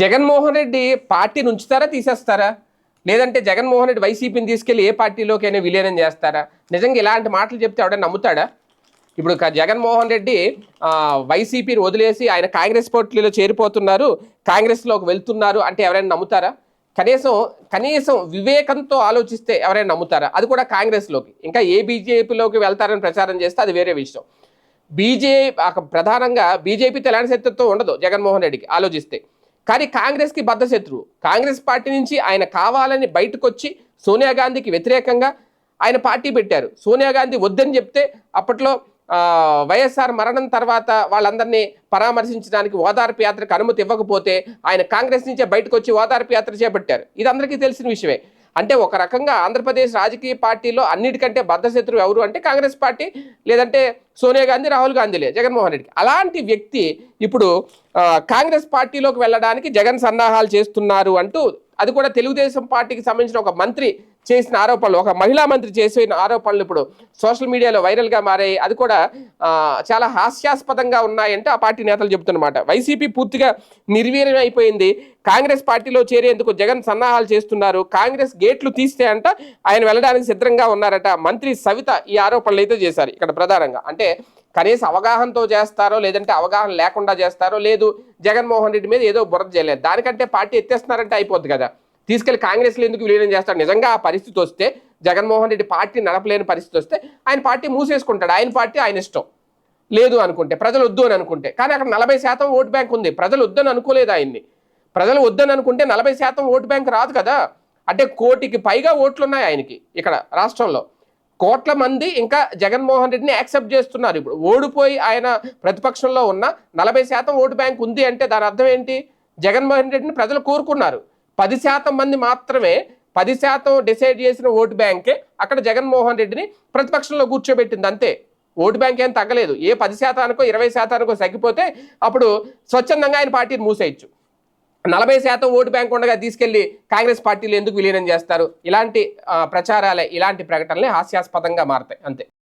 జగన్మోహన్ రెడ్డి పార్టీని ఉంచుతారా తీసేస్తారా? లేదంటే జగన్మోహన్ రెడ్డి వైసీపీని తీసుకెళ్ళి ఏ పార్టీలోకైనా విలీనం చేస్తారా? నిజంగా ఇలాంటి మాటలు చెప్తే ఎవడైనా నమ్ముతాడా? ఇప్పుడు జగన్మోహన్ రెడ్డి వైసీపీని వదిలేసి ఆయన కాంగ్రెస్ పార్టీలో చేరిపోతున్నారు కాంగ్రెస్లోకి వెళ్తున్నారు అంటే ఎవరైనా నమ్ముతారా? కనీసం కనీసం వివేకంతో ఆలోచిస్తే ఎవరైనా నమ్ముతారా? అది కూడా కాంగ్రెస్లోకి. ఇంకా ఏ బీజేపీలోకి వెళ్తారని ప్రచారం చేస్తే అది వేరే విషయం. బీజేపీ ప్రధానంగా బీజేపీతో ఎలాంటి శత్రుత్వం ఉండదు జగన్మోహన్ రెడ్డికి ఆలోచిస్తే. కానీ కాంగ్రెస్కి బద్ధశత్రువు. కాంగ్రెస్ పార్టీ నుంచి ఆయన కావాలని బయటకు వచ్చి సోనియా గాంధీకి వ్యతిరేకంగా ఆయన పార్టీ పెట్టారు. సోనియా గాంధీ వద్దని చెప్తే అప్పట్లో వైఎస్ఆర్ మరణం తర్వాత వాళ్ళందరినీ పరామర్శించడానికి ఓదార్పు యాత్రకు అనుమతి ఇవ్వకపోతే ఆయన కాంగ్రెస్ నుంచే బయటకు వచ్చి ఓదార్పు యాత్ర చేపట్టారు. ఇది అందరికీ తెలిసిన విషయమే. అంటే ఒక రకంగా ఆంధ్రప్రదేశ్ రాజకీయ పార్టీలో అన్నిటికంటే బద్ధశత్రువు ఎవరు అంటే కాంగ్రెస్ పార్టీ లేదంటే సోనియా గాంధీ రాహుల్ గాంధీలే జగన్మోహన్ రెడ్డికి అలాంటి వ్యక్తి ఇప్పుడు కాంగ్రెస్ పార్టీలోకి వెళ్ళడానికి జగన్ సన్నాహాలు చేస్తున్నారు అంటూ అది కూడా తెలుగుదేశం పార్టీకి సంబంధించిన ఒక మంత్రి చేసిన ఆరోపణలు ఒక మహిళా మంత్రి చేసిన ఆరోపణలు ఇప్పుడు సోషల్ మీడియాలో వైరల్గా మారాయి. అది కూడా చాలా హాస్యాస్పదంగా ఉన్నాయంటే ఆ పార్టీ నేతలు చెబుతున్నమాట. వైసీపీ పూర్తిగా నిర్వీర్యం అయిపోయింది. కాంగ్రెస్ పార్టీలో చేరేందుకు జగన్ సన్నాహాలు చేస్తున్నారు. కాంగ్రెస్ గేట్లు తీస్తే అంట ఆయన వెళ్ళడానికి సిద్ధంగా ఉన్నారట. మంత్రి సవిత ఈ ఆరోపణలు అయితే చేశారు ఇక్కడ ప్రధానంగా. అంటే కనీసం అవగాహనతో చేస్తారో లేదంటే అవగాహన లేకుండా చేస్తారో లేదు. జగన్మోహన్ రెడ్డి మీద ఏదో బురద చేయలేదు. దానికంటే పార్టీ ఎత్తేస్తున్నారంటే అయిపోద్ది కదా. తీసుకెళ్ళి కాంగ్రెస్లో ఎందుకు విలీనం చేస్తాడు? నిజంగా ఆ పరిస్థితి వస్తే జగన్మోహన్ రెడ్డి పార్టీ నడపలేని పరిస్థితి వస్తే ఆయన పార్టీ మూసేసుకుంటాడు. ఆయన పార్టీ ఆయన ఇష్టం. లేదు అనుకుంటే ప్రజలు వద్దు అని అనుకుంటే. కానీ అక్కడ నలభై శాతం ఓటు బ్యాంక్ ఉంది. ప్రజలు వద్దని అనుకోలేదు ఆయన్ని. ప్రజలు వద్దని అనుకుంటే నలభై శాతం ఓటు బ్యాంక్ రాదు కదా. అంటే కోటికి పైగా ఓట్లు ఉన్నాయి ఆయనకి ఇక్కడ రాష్ట్రంలో. కోట్ల మంది ఇంకా జగన్మోహన్ రెడ్డిని యాక్సెప్ట్ చేస్తున్నారు. ఇప్పుడు ఓడిపోయి ఆయన ప్రతిపక్షంలో ఉన్న నలభై శాతం ఓటు బ్యాంక్ ఉంది అంటే దాని అర్థం ఏంటి? జగన్మోహన్ రెడ్డిని ప్రజలు కోరుకున్నారు. పది శాతం మంది మాత్రమే పది శాతం డిసైడ్ చేసిన ఓటు బ్యాంకే అక్కడ జగన్మోహన్ రెడ్డిని ప్రతిపక్షంలో కూర్చోబెట్టింది అంతే. ఓటు బ్యాంక్ ఏం తగ్గలేదు. ఏ పది శాతానికో ఇరవై శాతానికో తగ్గిపోతే అప్పుడు స్వచ్ఛందంగా ఆయన పార్టీని మూసేయచ్చు. నలభై శాతం ఓటు బ్యాంక్ ఉండగా తీసుకెళ్ళి కాంగ్రెస్ పార్టీలు ఎందుకు విలీనం చేస్తారు? ఇలాంటి ప్రచారాలే ఇలాంటి ప్రకటనలే హాస్యాస్పదంగా మారతాయి అంతే.